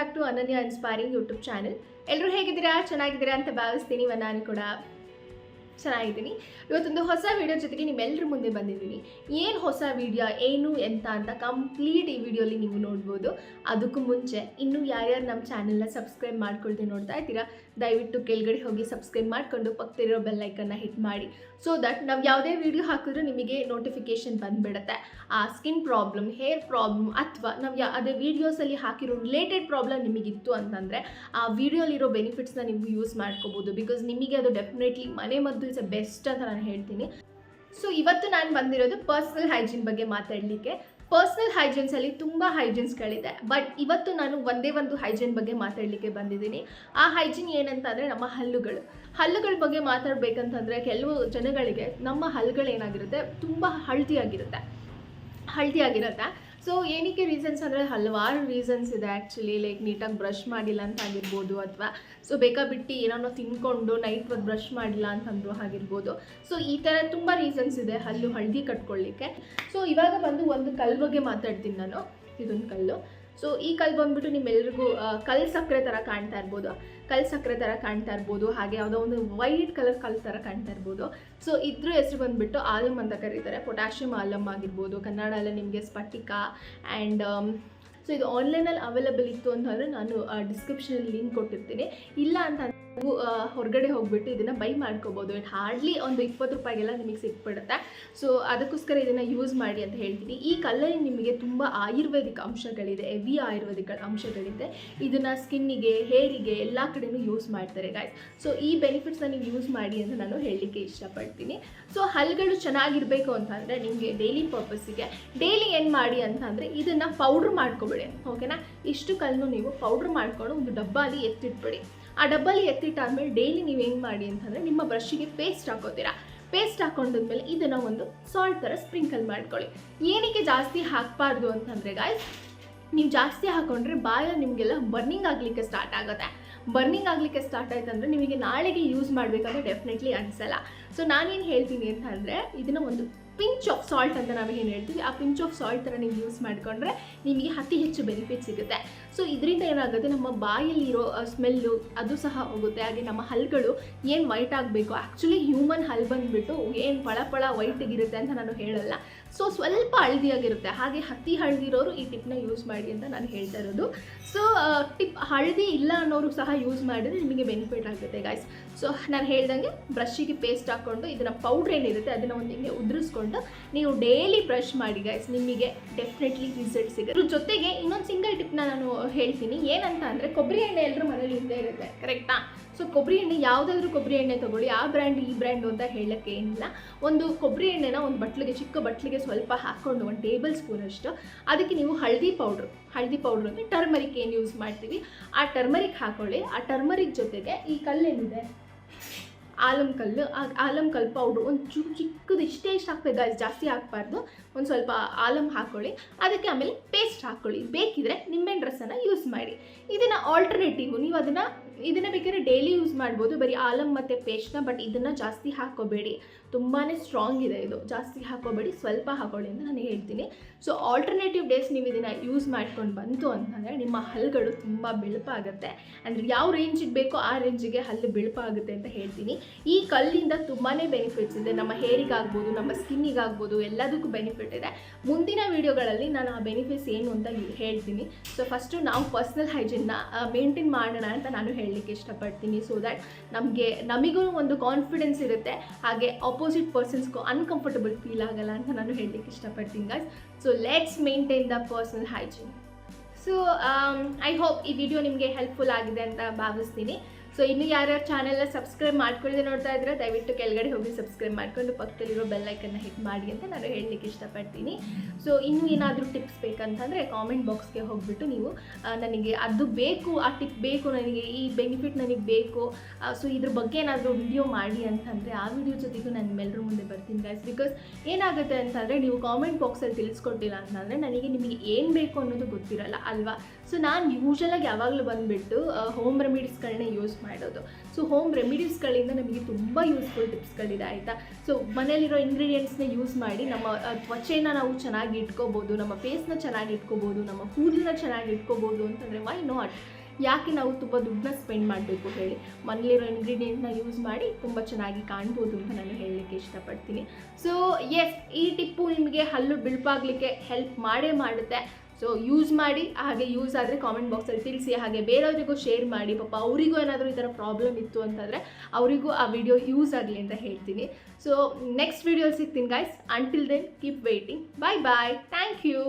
Back to Ananya inspiring YouTube channel. ಎಲ್ಲರೂ ಹೇಗಿದ್ದೀರಾ? ಚೆನ್ನಾಗಿದ್ದೀರಾ ಅಂತ ಭಾವಿಸ್ತೀನಿ. ನಾನು ಕೂಡ ಚೆನ್ನಾಗಿದ್ದೀನಿ. ಇವತ್ತೊಂದು ಹೊಸ ವಿಡಿಯೋ ಜೊತೆಗೆ ನಿಮ್ಮೆಲ್ಲರ ಮುಂದೆ ಬಂದಿದ್ದೀನಿ. ಏನು ಹೊಸ ವಿಡಿಯೋ ಏನು, ಎಂತ ಅಂತ ಕಂಪ್ಲೀಟ್ ಈ ವಿಡಿಯೋಲಿ ನೀವು ನೋಡ್ಬೋದು. ಅದಕ್ಕೂ ಮುಂಚೆ ಇನ್ನೂ ಯಾರ್ಯಾರು ನಮ್ಮ ಚಾನಲ್ನ ಸಬ್ಸ್ಕ್ರೈಬ್ ಮಾಡ್ಕೊಳ್ತೀವಿ ನೋಡ್ತಾ ಇದ್ದೀರಾ, ದಯವಿಟ್ಟು ಕೆಳಗಡೆ ಹೋಗಿ ಸಬ್ಸ್ಕ್ರೈಬ್ ಮಾಡಿಕೊಂಡು ಪಕ್ಕದಲ್ಲಿರೋ ಬೆಲ್ಲೈಕನ್ನ ಹಿಟ್ ಮಾಡಿ. ಸೊ ದಟ್ ನಾವು ಯಾವುದೇ ವಿಡಿಯೋ ಹಾಕಿದ್ರೂ ನಿಮಗೆ ನೋಟಿಫಿಕೇಶನ್ ಬಂದುಬಿಡುತ್ತೆ. ಆ ಸ್ಕಿನ್ ಪ್ರಾಬ್ಲಮ್ ಹೇರ್ ಪ್ರಾಬ್ಲಮ್ ಅಥವಾ ನಾವು ಯಾ ಅದೇ ವೀಡಿಯೋಸಲ್ಲಿ ಹಾಕಿರೋ ರಿಲೇಟೆಡ್ ಪ್ರಾಬ್ಲಮ್ ನಿಮಗಿತ್ತು ಅಂತಂದರೆ ಆ ವೀಡಿಯೋಲಿರೋ ಬೆನಿಫಿಟ್ಸ್ನ ನೀವು ಯೂಸ್ ಮಾಡ್ಕೋಬೋದು. ಬಿಕಾಸ್ ನಿಮಗೆ ಅದು ಡೆಫಿನೆಟ್ಲಿ ಮನೆ ಮದ್ದು ಇಸ್ ಅ ಬೆಸ್ಟ್ ಅಂತ ನಾನು ಹೇಳ್ತೀನಿ. ಸೊ ಇವತ್ತು ನಾನು ಬಂದಿರೋದು ಪರ್ಸ್ನಲ್ ಹೈಜೀನ್ ಬಗ್ಗೆ ಮಾತಾಡಲಿಕ್ಕೆ. ಪರ್ಸ್ನಲ್ ಹೈಜೀನ್ಸಲ್ಲಿ ತುಂಬ ಹೈಜೀನ್ಸ್ಗಳಿದೆ ಬಟ್ ಇವತ್ತು ನಾನು ಒಂದೇ ಒಂದು ಹೈಜೀನ್ ಬಗ್ಗೆ ಮಾತಾಡಲಿಕ್ಕೆ ಬಂದಿದ್ದೀನಿ. ಆ ಹೈಜೀನ್ ಏನಂತಂದರೆ ನಮ್ಮ ಹಲ್ಲುಗಳು. ಹಲ್ಲುಗಳ ಬಗ್ಗೆ ಮಾತಾಡಬೇಕಂತಂದರೆ ಕೆಲವು ಜನಗಳಿಗೆ ನಮ್ಮ ಹಲ್ಲುಗಳೇನಾಗಿರುತ್ತೆ, ತುಂಬ ಹಳದಿಯಾಗಿರುತ್ತೆ. ಹಳದಿಯಾಗಿರುತ್ತೆ. ಸೊ ಏನಕ್ಕೆ ರೀಸನ್ಸ್ ಅಂದರೆ ಹಲವಾರು ರೀಸನ್ಸ್ ಇದೆ ಆ್ಯಕ್ಚುಲಿ ಲೈಕ್ ನೀಟಾಗಿ ಬ್ರಷ್ ಮಾಡಿಲ್ಲ ಅಂತ ಆಗಿರ್ಬೋದು ಅಥವಾ ಸೊ ಬೇಕಾಬಿಟ್ಟು ಏನೋ ತಿನ್ಕೊಂಡು ನೈಟ್ ಹೊತ್ತು ಬ್ರಷ್ ಮಾಡಿಲ್ಲ ಅಂತಂದ್ರು ಆಗಿರ್ಬೋದು. ಸೊ ಈ ಥರ ತುಂಬ ರೀಸನ್ಸ್ ಇದೆ ಹಲ್ಲು ಹಳದಿ ಕಟ್ಕೊಳ್ಳಿಕ್ಕೆ ಸೊ ಇವಾಗ ಬಂದು ಒಂದು ಕಲ್ಲು ಬಗ್ಗೆ ಮಾತಾಡ್ತೀನಿ ನಾನು. ಇದೊಂದು ಕಲ್ಲು. ಸೊ ಈ ಕಲ್ಲು ಬಂದ್ಬಿಟ್ಟು ನಿಮ್ಮೆಲ್ರಿಗೂ ಕಲ್ ಸಕ್ಕರೆ ಥರ ಕಾಣ್ತಾ ಇರ್ಬೋದು. ಕಲ್ ಸಕ್ಕರೆ ಥರ ಕಾಣ್ತಾ ಇರ್ಬೋದು. ಹಾಗೆ ಯಾವುದೋ ಒಂದು ವೈಟ್ ಕಲರ್ ಕಲ್ಲು ಥರ ಕಾಣ್ತಾ ಇರ್ಬೋದು. ಸೊ ಇದ್ರ ಹೆಸರು ಬಂದುಬಿಟ್ಟು ಆಲಮ್ ಅಂತ ಕರೀತಾರೆ. ಪೊಟ್ಯಾಷಿಯಂ ಆಲಮ್ ಆಗಿರ್ಬೋದು. ಕನ್ನಡದಲ್ಲಿ ನಿಮಗೆ ಸ್ಫಟಿಕ ಆ್ಯಂಡ್ ಸೊ ಇದು ಆನ್ಲೈನಲ್ಲಿ ಅವೈಲಬಲ್ ಇತ್ತು ಅಂತಂದರೆ ನಾನು ಡಿಸ್ಕ್ರಿಪ್ಷನಲ್ಲಿ ಲಿಂಕ್ ಕೊಟ್ಟಿರ್ತೀನಿ. ಇಲ್ಲ ಅಂತ ನೀವು ಹೊರಗಡೆ ಹೋಗ್ಬಿಟ್ಟು ಇದನ್ನು ಬೈ ಮಾಡ್ಕೋಬೋದು. ಇಟ್ ಹಾರ್ಡ್ಲಿ ಒಂದು ಇಪ್ಪತ್ತು ರೂಪಾಯಿಗೆಲ್ಲ ನಿಮಗೆ ಸಿಕ್ಬಿಡುತ್ತೆ. ಸೊ ಅದಕ್ಕೋಸ್ಕರ ಇದನ್ನು ಯೂಸ್ ಮಾಡಿ ಅಂತ ಹೇಳ್ತೀನಿ. ಈ ಕಲ್ಲಲ್ಲಿ ನಿಮಗೆ ತುಂಬ ಆಯುರ್ವೇದಿಕ್ ಅಂಶಗಳಿದೆ, ಹೆವಿ ಆಯುರ್ವೇದಿಕ್ ಅಂಶಗಳಿದೆ. ಇದನ್ನು ಸ್ಕಿನ್ನಿಗೆ ಹೇರಿಗೆ ಎಲ್ಲ ಕಡೆಯೂ ಯೂಸ್ ಮಾಡ್ತಾರೆ ಗಾಯ್ಸ್ ಸೊ ಈ ಬೆನಿಫಿಟ್ಸ್ನ ನೀವು ಯೂಸ್ ಮಾಡಿ ಅಂತ ನಾನು ಹೇಳಲಿಕ್ಕೆ ಇಷ್ಟಪಡ್ತೀನಿ. ಸೊ ಹಲ್ಗಳು ಚೆನ್ನಾಗಿರಬೇಕು ಅಂತಂದರೆ ನಿಮಗೆ ಡೈಲಿ ಪರ್ಪಸ್ಸಿಗೆ ಡೈಲಿ ಏನು ಮಾಡಿ ಅಂತಂದರೆ ಇದನ್ನು ಪೌಡ್ರ್ ಮಾಡ್ಕೊಬೇಡಿ ಓಕೆನಾ ಇಷ್ಟು ಕಲ್ಲು ನೀವು ಪೌಡ್ರ್ ಮಾಡ್ಕೊಂಡು ಒಂದು ಡಬ್ಬಾಲಿ ಎತ್ತಿಟ್ಬಿಡಿ. ಆ ಡಬ್ಬಲ್ಲಿ ಎತ್ತಿಟ್ಟಾದ್ಮೇಲೆ ಡೈಲಿ ನೀವು ಹೆಂಗೆ ಮಾಡಿ ಅಂತಂದರೆ ನಿಮ್ಮ ಬ್ರಷ್ಗೆ ಪೇಸ್ಟ್ ಹಾಕೋತೀರಾ. ಪೇಸ್ಟ್ ಹಾಕೊಂಡಿದ್ಮೇಲೆ ಇದನ್ನು ಒಂದು ಸಾಲ್ಟ್ ಥರ ಸ್ಪ್ರಿಂಕಲ್ ಮಾಡ್ಕೊಳ್ಳಿ. ಏನಕ್ಕೆ ಜಾಸ್ತಿ ಹಾಕಬಾರ್ದು ಅಂತಂದರೆ ಗಾಯ್ಸ್ ನೀವು ಜಾಸ್ತಿ ಹಾಕೊಂಡ್ರೆ ಬಾಯಲ್ಲಿ ನಿಮಗೆಲ್ಲ ಬರ್ನಿಂಗ್ ಆಗಲಿಕ್ಕೆ ಸ್ಟಾರ್ಟ್ ಆಗುತ್ತೆ. ಬರ್ನಿಂಗ್ ಆಗಲಿಕ್ಕೆ ಸ್ಟಾರ್ಟ್ ಆಯ್ತು ಅಂದರೆ ನಿಮಗೆ ನಾಳೆಗೆ ಯೂಸ್ ಮಾಡಬೇಕಂದ್ರೆ ಡೆಫಿನೆಟ್ಲಿ ಅನಿಸಲ್ಲ. ಸೊ ನಾನೇನು ಹೇಳ್ತೀನಿ ಅಂತ ಅಂದರೆ ಇದನ್ನು ಒಂದು ಪಿಂಚ್ ಆಫ್ ಸಾಲ್ಟ್ ಅಂತ ನಾವೇನು ಹೇಳ್ತೀವಿ, ಆ ಪಿಂಚ್ ಆಫ್ ಸಾಲ್ಟ್ ಥರ ನೀವು ಯೂಸ್ ಮಾಡಿಕೊಂಡ್ರೆ ನಿಮಗೆ ಅತಿ ಹೆಚ್ಚು ಬೆನಿಫಿಟ್ ಸಿಗುತ್ತೆ. ಸೊ ಇದರಿಂದ ಏನಾಗುತ್ತೆ, ನಮ್ಮ ಬಾಯಲ್ಲಿರೋ ಸ್ಮೆಲ್ಲು ಅದು ಸಹ ಹೋಗುತ್ತೆ. ಹಾಗೆ ನಮ್ಮ ಹಲ್ಗಳು ಏನು ವೈಟ್ ಆಗಬೇಕು? ಆ್ಯಕ್ಚುಲಿ ಹ್ಯೂಮನ್ ಹಲ್ ಬಂದುಬಿಟ್ಟು ಏನು ಪಳ ಪಳ ವೈಟಿಗಿರುತ್ತೆ ಅಂತ ನಾನು ಹೇಳಲ್ಲ. ಸೊ ಸ್ವಲ್ಪ ಹಳದಿಯಾಗಿರುತ್ತೆ. ಹಾಗೆ ಹತ್ತಿ ಹಳದಿರೋರು ಈ ಟಿಪ್ನ ಯೂಸ್ ಮಾಡಿ ಅಂತ ನಾನು ಹೇಳ್ತಾ ಇರೋದು. ಸೊ ಟಿಪ್ ಹಳದಿ ಇಲ್ಲ ಅನ್ನೋರು ಸಹ ಯೂಸ್ ಮಾಡಿದ್ರೆ ನಿಮಗೆ ಬೆನಿಫಿಟ್ ಆಗುತ್ತೆ ಗಾಯ್ಸ್ ಸೊ ನಾನು ಹೇಳ್ದಂಗೆ ಬ್ರಷ್ಷಿಗೆ ಪೇಸ್ಟ್ ಹಾಕ್ಕೊಂಡು ಇದನ್ನು ಪೌಡ್ರ್ ಏನಿರುತ್ತೆ ಅದನ್ನು ಒಂದು ಹಿಂಗೆ ಉದುರಿಸ್ಕೊಂಡು ನೀವು ಡೈಲಿ ಬ್ರಷ್ ಮಾಡಿ ಗಾಯ್ಸ್ ನಿಮಗೆ ಡೆಫಿನೆಟ್ಲಿ ರಿಸಲ್ಟ್ ಸಿಗುತ್ತೆ. ಅದ್ರ ಜೊತೆಗೆ ಇನ್ನೊಂದು ಸಿಂಗಲ್ ಟಿಪ್ನ ನಾನು ಹೇಳ್ತೀನಿ. ಏನಂತ ಅಂದರೆ ಕೊಬ್ಬರಿ ಎಣ್ಣೆ ಎಲ್ಲರೂ ಮನೇಲಿ ಇದ್ದೇ ಇರುತ್ತೆ ಕರೆಕ್ಟಾ ಸೊ ಕೊಬ್ಬರಿ ಎಣ್ಣೆ ಯಾವುದಾದ್ರೂ ಕೊಬ್ಬರಿ ಎಣ್ಣೆ ತಗೊಳ್ಳಿ. ಆ ಬ್ರ್ಯಾಂಡ್ ಈ ಬ್ರ್ಯಾಂಡು ಅಂತ ಹೇಳೋಕ್ಕೆ ಏನಿಲ್ಲ. ಒಂದು ಕೊಬ್ಬರಿ ಎಣ್ಣೆನ ಒಂದು ಬಟ್ಲಿಗೆ ಚಿಕ್ಕ ಬಟ್ಲಿಗೆ ಸ್ವಲ್ಪ ಹಾಕ್ಕೊಂಡು ಒಂದು ಟೇಬಲ್ ಸ್ಪೂನ್ ಅಷ್ಟು. ಅದಕ್ಕೆ ನೀವು ಹಳದಿ ಪೌಡ್ರು, ಹಳದಿ ಪೌಡ್ರ್ ಅಂದರೆ ಟರ್ಮರಿಕ್ ಏನು ಯೂಸ್ ಮಾಡ್ತೀವಿ? ಆ ಟರ್ಮರಿಕ್ ಹಾಕೊಳ್ಳಿ. ಆ ಟರ್ಮರಿಕ್ ಜೊತೆಗೆ ಈ ಕಲ್ಲೇನಿದೆ ಆಲಮ್ ಕಲ್ಲು, ಆ ಆಲಮ್ ಕಲ್ ಪೌಡ್ರು ಒಂದು ಚೂ ಚಿಕ್ಕದು ಇಷ್ಟೇ ಇಷ್ಟು ಹಾಕ್ಬೇಕು ಜಾಸ್ತಿ ಹಾಕ್ಬಾರ್ದು. ಒಂದು ಸ್ವಲ್ಪ ಆಲಮ್ ಹಾಕ್ಕೊಳ್ಳಿ ಅದಕ್ಕೆ ಆಮೇಲೆ ಪೇಸ್ಟ್ ಹಾಕ್ಕೊಳ್ಳಿ ಬೇಕಿದ್ರೆ ನಿಂಬೆಹಣ್ಣು ರಸನ ಯೂಸ್ ಮಾಡಿ. ಇದನ್ನು ಆಲ್ಟರ್ನೇಟಿವ್ ನೀವು ಅದನ್ನು ಇದನ್ನು ಬೇಕಾದ್ರೆ ಡೈಲಿ ಯೂಸ್ ಮಾಡ್ಬೋದು. ಬರೀ ಆಲಮ್ ಮತ್ತು ಪೇಸ್ಟ್ನ ಬಟ್ ಇದನ್ನು ಜಾಸ್ತಿ ಹಾಕೋಬೇಡಿ ತುಂಬಾ ಸ್ಟ್ರಾಂಗ್ ಇದೆ ಇದು. ಜಾಸ್ತಿ ಹಾಕೋಬೇಡಿ ಸ್ವಲ್ಪ ಹಾಕೊಳ್ಳಿ ಅಂತ ನಾನು ಹೇಳ್ತೀನಿ. ಸೊ ಆಲ್ಟರ್ನೇಟಿವ್ ಡೇಸ್ ನೀವು ಇದನ್ನ ಯೂಸ್ ಮಾಡ್ಕೊಂಡು ಬಂತು ಅಂತಂದರೆ ನಿಮ್ಮ ಹಲ್ಲುಗಳು ತುಂಬ ಬೆಳಪಾಗುತ್ತೆ. ಅಂದರೆ ಯಾವ ರೇಂಜಿಗೆ ಬೇಕೋ ಆ ರೇಂಜಿಗೆ ಹಲ್ಲು ಬೆಳಪಾಗುತ್ತೆ ಅಂತ ಹೇಳ್ತೀನಿ. ಈ ಕಲ್ಲಿಂದ ತುಂಬಾ ಬೆನಿಫಿಟ್ಸ್ ಇದೆ. ನಮ್ಮ ಹೇರಿಗಾಗ್ಬೋದು ನಮ್ಮ ಸ್ಕಿನ್ನಿಗಾಗ್ಬೋದು ಎಲ್ಲದಕ್ಕೂ ಬೆನಿಫಿಟ್ ಇದೆ. ಮುಂದಿನ ವೀಡಿಯೋಗಳಲ್ಲಿ ನಾನು ಆ ಬೆನಿಫಿಟ್ಸ್ ಏನು ಅಂತ ಹೇಳ್ತೀನಿ. ಸೊ ಫಸ್ಟು ನಾವು ಪರ್ಸ್ನಲ್ ಹೈಜೀನ್ನ ಮೇಂಟೈನ್ ಮಾಡೋಣ ಅಂತ ನಾನು ಹೇಳಲಿಕ್ಕೆ ಇಷ್ಟಪಡ್ತೀನಿ. ಸೊ ದ್ಯಾಟ್ ನಮಗೆ, ನಮಗೂ ಒಂದು ಕಾನ್ಫಿಡೆನ್ಸ್ ಇರುತ್ತೆ. ಹಾಗೆ ಆಪೋಸಿಟ್ ಪರ್ಸನ್ಸ್ಗೂ ಅನ್ಕಂಫರ್ಟಬಲ್ ಫೀಲ್ ಆಗಲ್ಲ ಅಂತ ನಾನು ಹೇಳಲಿಕ್ಕೆ ಇಷ್ಟಪಡ್ತೀನಿ guys so let's maintain the personal hygiene so I hope ಈ ವಿಡಿಯೋ ನಿಮಗೆ ಹೆಲ್ಪ್ಫುಲ್ ಆಗಿದೆ ಅಂತ ಭಾವಿಸ್ತೀನಿ. ಸೊ ಇನ್ನು ಯಾರ್ಯಾರು ಚಾನೆಲ್ನ ಸಬ್ಸ್ಕ್ರೈಬ್ ಮಾಡ್ಕೊಳ್ಳದೆ ನೋಡ್ತಾ ಇದ್ರೆ ದಯವಿಟ್ಟು ಕೆಳಗಡೆ ಹೋಗಿ ಸಬ್ಸ್ಕ್ರೈಬ್ ಮಾಡ್ಕೊಂಡು ಪಕ್ಕದಲ್ಲಿರೋ ಬೆಲ್ಲೈಕನ್ನ ಹಿಟ್ ಮಾಡಿ ಅಂತ ನಾನು ಹೇಳಲಿಕ್ಕೆ ಇಷ್ಟಪಡ್ತೀನಿ. ಸೊ ಇನ್ನು ಏನಾದರೂ ಟಿಪ್ಸ್ ಬೇಕಂತಂದರೆ ಕಾಮೆಂಟ್ ಬಾಕ್ಸ್ಗೆ ಹೋಗ್ಬಿಟ್ಟು ನೀವು ನನಗೆ ಅದು ಬೇಕು, ಆ ಟಿಪ್ ಬೇಕು, ನನಗೆ ಈ ಬೆನಿಫಿಟ್ ನನಗೆ ಬೇಕು ಸೊ ಇದ್ರ ಬಗ್ಗೆ ಏನಾದರೂ ವಿಡಿಯೋ ಮಾಡಿ ಅಂತಂದರೆ ಆ ವಿಡಿಯೋ ಜೊತೆಗೂ ನಾನು ನಿಮ್ಮೆಲ್ಲರ ಮುಂದೆ ಬರ್ತೀನಿ ಗೈಸ್ ಬಿಕಾಸ್ ಏನಾಗುತ್ತೆ ಅಂತಂದರೆ ನೀವು ಕಾಮೆಂಟ್ ಬಾಕ್ಸಲ್ಲಿ ತಿಳಿಸ್ಕೊಟ್ಟಿಲ್ಲ ಅಂತಂದರೆ ನನಗೆ ನಿಮಗೆ ಏನು ಬೇಕು ಅನ್ನೋದು ಗೊತ್ತಿರಲ್ಲ ಅಲ್ವಾ? ಸೊ ನಾನು ಯೂಶಲಾಗಿ ಯಾವಾಗಲೂ ಬಂದುಬಿಟ್ಟು ಹೋಮ್ ರೆಮಿಡೀಸ್ಗಳನ್ನೇ ಯೂಸ್ ಮಾಡೋದು. ಸೊ ಹೋಮ್ ರೆಮಿಡೀಸ್ಗಳಿಂದ ನಮಗೆ ತುಂಬ ಯೂಸ್ಫುಲ್ ಟಿಪ್ಸ್ಗಳಿದೆ ಆಯಿತಾ? ಸೊ ಮನೇಲಿರೋ ಇಂಗ್ರೀಡಿಯೆಂಟ್ಸ್ನ ಯೂಸ್ ಮಾಡಿ ನಮ್ಮ ತ್ವಚೆನ ನಾವು ಚೆನ್ನಾಗಿ ಇಟ್ಕೋಬೋದು, ನಮ್ಮ ಫೇಸ್ನ ಚೆನ್ನಾಗಿ ಇಟ್ಕೋಬೋದು, ನಮ್ಮ ಕೂದಲನ್ನ ಚೆನ್ನಾಗಿ ಇಟ್ಕೋಬೋದು ಅಂತಂದರೆ ವೈ ನಾಟ್ ಯಾಕೆ ನಾವು ತುಂಬ ದುಡ್ಡನ್ನ ಸ್ಪೆಂಡ್ ಮಾಡಬೇಕು ಹೇಳಿ. ಮನೇಲಿರೋ ಇಂಗ್ರೀಡಿಯೆಂಟ್ನ ಯೂಸ್ ಮಾಡಿ ತುಂಬ ಚೆನ್ನಾಗಿ ಕಾಣ್ಬೋದು ಅಂತ ನಾನು ಹೇಳಲಿಕ್ಕೆ ಇಷ್ಟಪಡ್ತೀನಿ. ಸೊ ಎಸ್ ಈ ಟಿಪ್ಪು ನಿಮಗೆ ಹಲ್ಲು ಬಿಳ್ಪಾಗಲಿಕ್ಕೆ ಹೆಲ್ಪ್ ಮಾಡೇ ಮಾಡುತ್ತೆ. ಸೊ ಯೂಸ್ ಮಾಡಿ, ಹಾಗೆ ಯೂಸ್ ಆದರೆ ಕಾಮೆಂಟ್ ಬಾಕ್ಸಲ್ಲಿ ತಿಳಿಸಿ, ಹಾಗೆ ಬೇರೆಯವರಿಗೂ ಶೇರ್ ಮಾಡಿ, ಪಾಪ ಅವರಿಗೂ ಏನಾದರೂ ಈ ಥರ ಪ್ರಾಬ್ಲಮ್ ಇತ್ತು ಅಂತಂದರೆ ಅವರಿಗೂ ಆ ವಿಡಿಯೋ ಯೂಸ್ ಆಗಲಿ ಅಂತ ಹೇಳ್ತೀನಿ. ಸೊ ನೆಕ್ಸ್ಟ್ ವಿಡಿಯೋ ಸಿಗ್ತೀನಿ guys until then keep waiting bye bye thank you